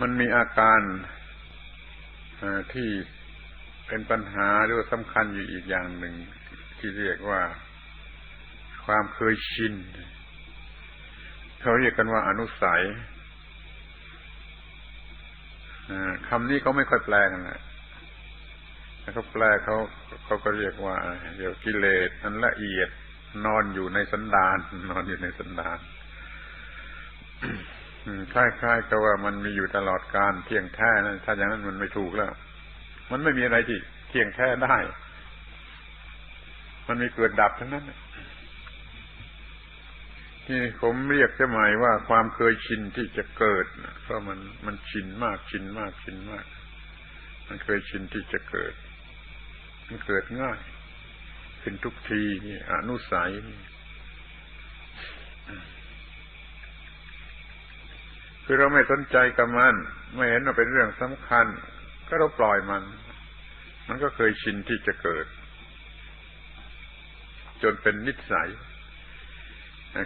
มันมีอาการที่เป็นปัญหาหรือว่าสำคัญอยู่อีกอย่างหนึ่ง ที่เรียกว่าความเคยชินเขาเรียกกันว่าอนุสัยคำนี้เขาไม่ค่อยแปลกันนะเขาแปลเขาเขาก็เรียกว่าเดี๋ยวกิเลสอันละเอียดนอนอยู่ในสันดานนอนอยู่ในสันดาน คล้ายๆกับว่ามันมีอยู่ตลอดการเที่ยงแท้นะถ้าอย่างนั้นมันไม่ถูกแล้ว มันไม่มีอะไรที่เที่ยงแท้ได้ มันมีเกิดดับทั้งนั้นที่ผมเรียกจะหมายว่าความเคยชินที่จะเกิดเพราะมันมันชินมากชินมากชินมาก มันเคยชินที่จะเกิด มันเกิดง่าย ขึ้นทุกทีนี่อนุสัย คือเราไม่สนใจกับมัน ไม่เห็นว่าเป็นเรื่องสำคัญ ก็เราปล่อยมัน มันก็เคยชินที่จะเกิด จนเป็นนิสัย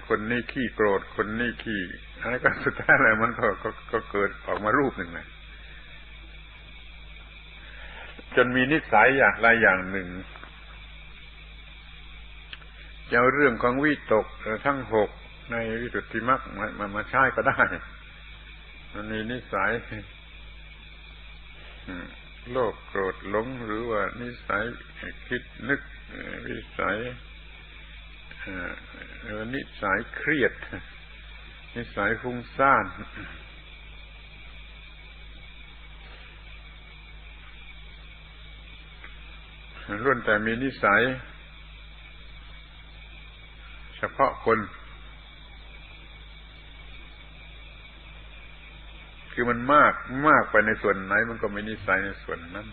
คนนี้ขี้โกรธ คนนี้ขี้อะไรก็สุดท้ายอะไรมันก็ก็ก็เกิดออกมารูปหนึ่งนะจนมีนิสัยอย่างไรอย่างหนึ่งจะเอาเรื่องของวิตกทั้งหกในวิสุทธิมรรคมามาใช้ก็ได้ มันมีนิสัยโลภโกรธหลงหรือว่านิสัยคิดนึกวิสัยนิสัยเครียด นิสัยฟุ้งซ่านล้วนแต่มีนิสัย เฉพาะคน คือมันมากมากไปในส่วนไหน มันก็มีนิสัยในส่วนนั้น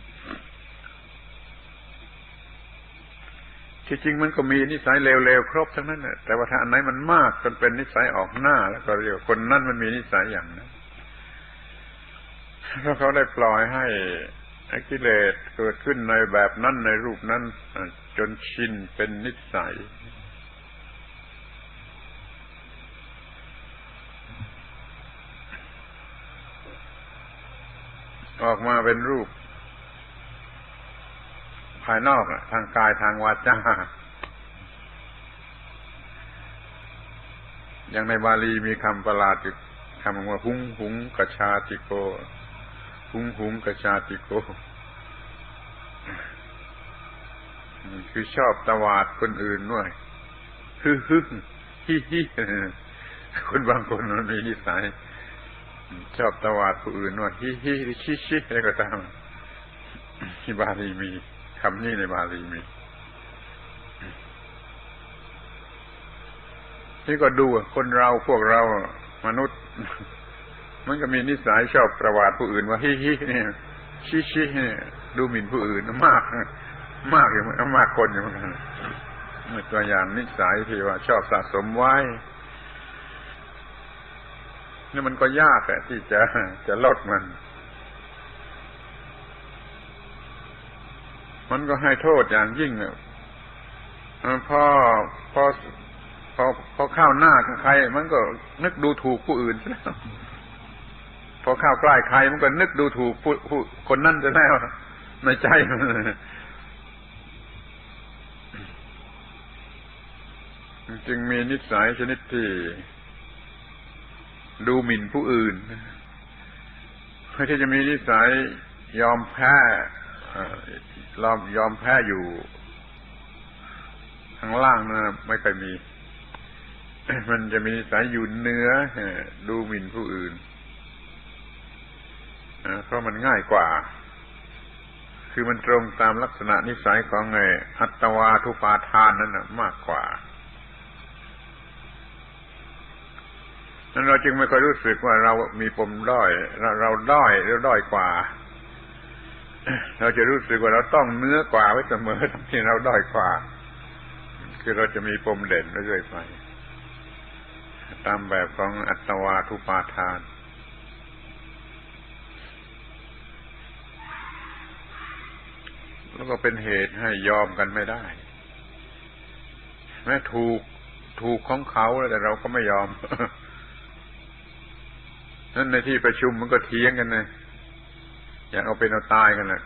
ที่จริงมันก็มีนิสัยเลวๆครบทั้งนั้นแหละแต่ว่าถ้าอันไหนมันมากจนเป็นนิสัยออกหน้า แล้วก็เรียกคนนั้นมันมีนิสัยอย่างนั้นเพราะเขาได้ปล่อยให้กิเลสเกิดขึ้นในแบบนั้นในรูปนั้นจนชินเป็นนิสัย ออกมาเป็นรูป ภายนอกทางกายทางวาจาอย่างในบาลีมีคำประหลาดอยู่คำว่าหุงหุงกชาติโก หุงหุงกชาติโก คือชอบตวาดคนอื่นด้วยฮึฮึฮิฮิคนบางคนมันมีนิสัย ชอบตวาดผู้อื่นด้วยฮิฮิชิชิอะไรก็ตามที่บาลีมีคำนี้ในบาลีมีนี่ก็ดูคนเราพวกเรามนุษย์ มันก็มีนิสัยชอบประวัติผู้อื่นว่าฮิฮิเนี่ยชิชิเนี่ยดูหมิ่นผู้อื่นมาก มากอย่างมากคนอย่างนั้นตัวอย่างนิสัยที่ว่าชอบสะสมไว้ นี่มันก็ยากแหละที่จะจะลดมัน มันก็ให้โทษอย่างยิ่งพอพอพอพอข้าวหน้าใคร มันก็นึกดูถูกผู้อื่นใช่ไหมพอเข้าใกล้ใครมันก็นึกดูถูกผู้ผู้คนนั่นจะแล้วในใจจึงมีนิสัยชนิดที่ ดูหมิ่นผู้อื่นไม่ใช่จะมีนิสัยยอมแพ้เรายอมแพ้อยู่ข้างล่างนะไม่เคยมี มันจะมีนิสายอยู่เนื้อดูหมิ่นผู้อื่นเพราะมันง่ายกว่า คือมันตรงตามลักษณะนิสัยของไงอัตวาทุปาทานนั่นนะมากกว่า นั้นเราจึงไม่ค่อยรู้สึกว่าเรามีปมด้อย เราเราด้อยเราด้อยกว่า เราจะรู้สึกว่าเราต้องเนื้อกว่าไว้เสมอที่เราด้อยกว่า คือเราจะมีปมเด่นเรื่อยไป ตามแบบของอัตวาทุปาทานแล้วก็เป็นเหตุให้ยอมกันไม่ได้ แม้ถูกถูกของเขาแต่เราก็ไม่ยอม นั้นในที่ประชุมมันก็เถียงกันนะอย่ากเอาเป็นเอาตายกันนะ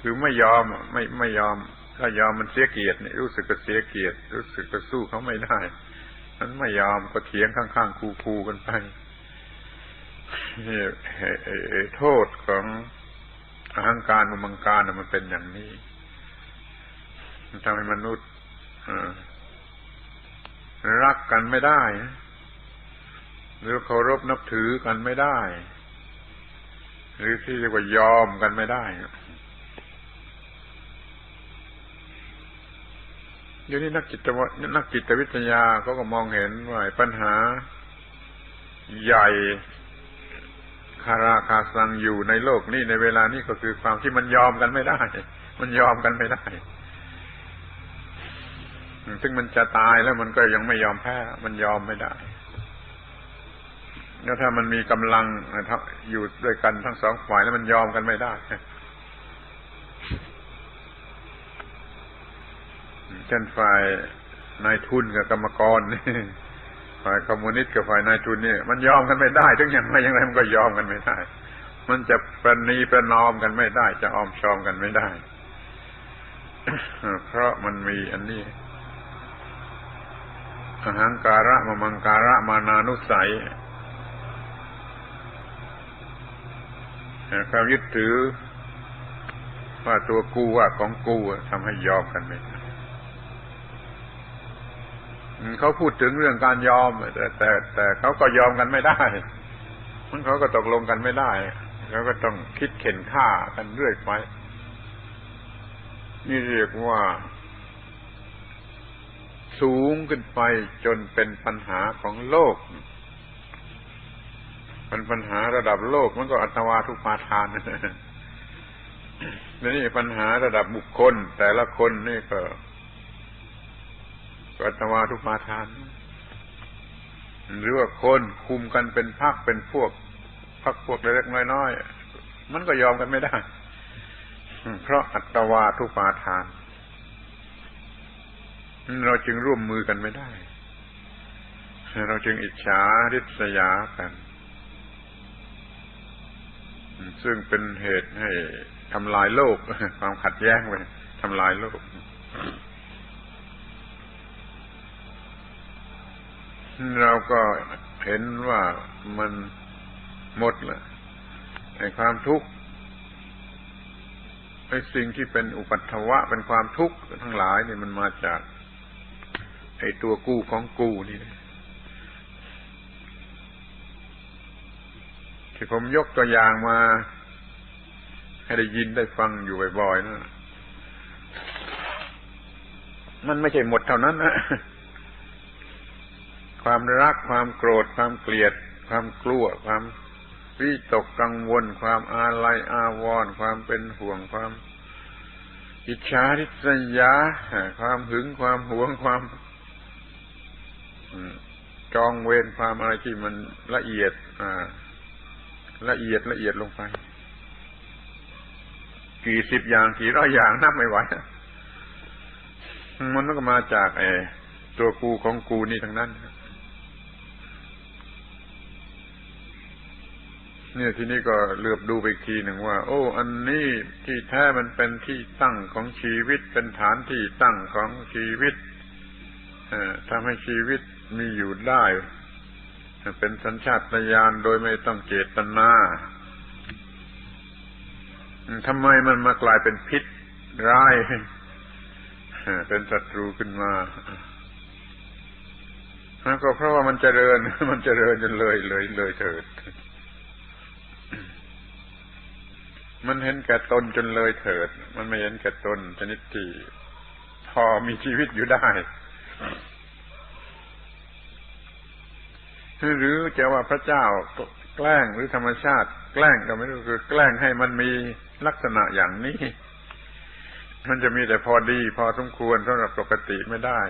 คือไม่ยอมไม่ไม่ยอม ถ้ายอมมันเสียเกียรติรู้สึกก็เสียเกียรติรู้สึกก็สู้เขาไม่ได้นั้นไม่ยอมก็เถียงข้างๆคูๆกันไปนี่โทษของอหังการอุมังการมันเป็นอย่างนี้มันทำให้มนุษย์รักกันไม่ได้ หรือเคารพนับถือกันไม่ได้ หรือที่เรียกว่ายอมกันไม่ได้เดี๋ยวนี้นักจิตวนักจิตวิทยาเขาก็มองเห็นว่าปัญหา ใหญ่คาราคาซังอยู่ในโลกนี้ในเวลานี้ก็คือความที่มันยอมกันไม่ได้ มันยอมกันไม่ได้ ซึ่งมันจะตายแล้วมันก็ยังไม่ยอมแพ้ มันยอมไม่ได้ แล้วถ้ามันมีกำลังอยู่ด้วยกันทั้งสองฝ่ายแล้วมันยอมกันไม่ได้เช่นฝ่ายนายทุนกับกรรมกรนี่ฝ่ายคอมมิวนิสต์กับฝ่ายนายทุนเนี่ยมันยอมกันไม่ได้ถึงอย่างไรอย่างไรมันก็ยอมกันไม่ได้ มันจะประนีประนอมกันไม่ได้ จะออมชอมกันไม่ได้ เพราะมันมีอันนี้อหังการะมมังการะมานานุสัย ความยึดถือว่าตัวกูว่าของกูทำให้ยอมกันไม่ได้เขาพูดถึงเรื่องการยอม แต่แต่แต่เขาก็ยอมกันไม่ได้มันเขาก็ตกลงกันไม่ได้เขาก็ต้องคิดเข็นฆ่ากันเรื่อยไป นี่เรียกว่า สูงขึ้นไปจนเป็นปัญหาของโลก เป็นปัญหาระดับโลกมันก็อัตวาทุปาทานนี่ปัญหาระดับบุคคล แต่ละคนนี่ก็อัตวาทุปาทาน หรือว่าคนคุมกันเป็นพักเป็นพวกพักพวกเล็กๆน้อยๆมันก็ยอมกันไม่ได้ เพราะอัตวาทุปาทาน เราจึงร่วมมือกันไม่ได้ เราจึงอิจฉาริษยากัน ซึ่งเป็นเหตุให้ทำลายโลก ความขัดแย้งไปทำลายโลก เราก็เห็นว่ามันหมดละไอ้ความทุกข์ไอ้สิ่งที่เป็นอุปัตถวะเป็นความทุกข์ทั้งหลายนี่มันมาจาก ไอ้ตัวกู้ของกูนี่ ที่ผมยกตัวอย่างมา ให้ได้ยินได้ฟังอยู่บ่อยๆนะมันไม่ใช่หมดเท่านั้นนะความรักความโกรธ ความเกลียด ความกลัว ความวิตกกังวล ความอาลัยอาวรณ์ความเป็นห่วงความอิจฉาริษยา ความหึงความหวงความจองเวรความอะไรที่มันละเอียด อะ ละเอียดละเอียดลงไป กี่สิบอย่างกี่ร้อยอย่างนับไม่ไหวมันก็มาจากไอ้ตัวกูของกูนี่ทั้งนั้นเนี่ยทีนี้ก็เลือบดูไปอีกทีหนึ่งว่า โอ้ อันนี้ที่แท้มันเป็นที่ตั้งของชีวิตเป็นฐานที่ตั้งของชีวิตทำให้ชีวิตมีอยู่ได้ เป็นสัญชาตญาณโดยไม่ต้องเจตนาทำไมมันมากลายเป็นพิษร้าย เป็นศัตรูขึ้นมาก็เพราะว่ามันเจริญ มันเจริญจนเลยเลยเลยเถิด มันเห็นแก่ตนจนเลยเถิด มันไม่เห็นแก่ตนชนิดที่พอมีชีวิตอยู่ได้ หรือจะว่าพระเจ้าแกล้งหรือธรรมชาติ แกล้งก็ไม่รู้คือ แกล้งให้มันมีลักษณะอย่างนี้ มันจะมีแต่พอดี พอสมควรสำหรับปกติไม่ได้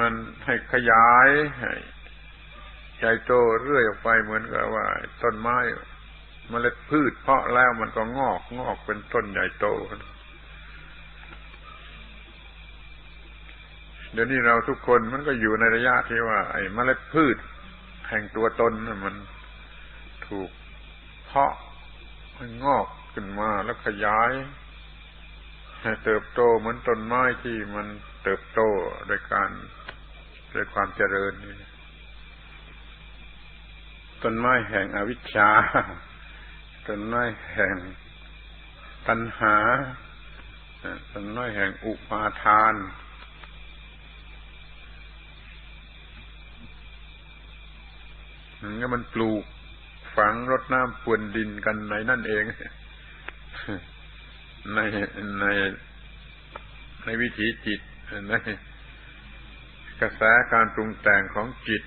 มันให้ขยายให้ใหญ่โตเรื่อยออกไปเหมือนกับว่า ต้นไม้มเมล็ดพืชเพาะแล้วมันก็งอกงอกเป็นต้นใหญ่โต เดี๋ยวนี้เราทุกคนมันก็อยู่ในระยะที่ว่า ไอ้เมล็ดพืช แห่งตัวตนมันถูกเพาะงอกขึ้นมาแล้วขยายให้เติบโตเหมือนต้นไม้ที่มันเติบโตโดยการโดยความเจริญต้นไม้แห่งอวิชชาต้นไม้แห่งตัณหาต้นไม้แห่งอุปาทาน งั้นมันปลูกฝังรดน้ำพรวนดินกันในนั่นเอง ในในในวิถีจิตในกระแสการปรุงแต่งของจิต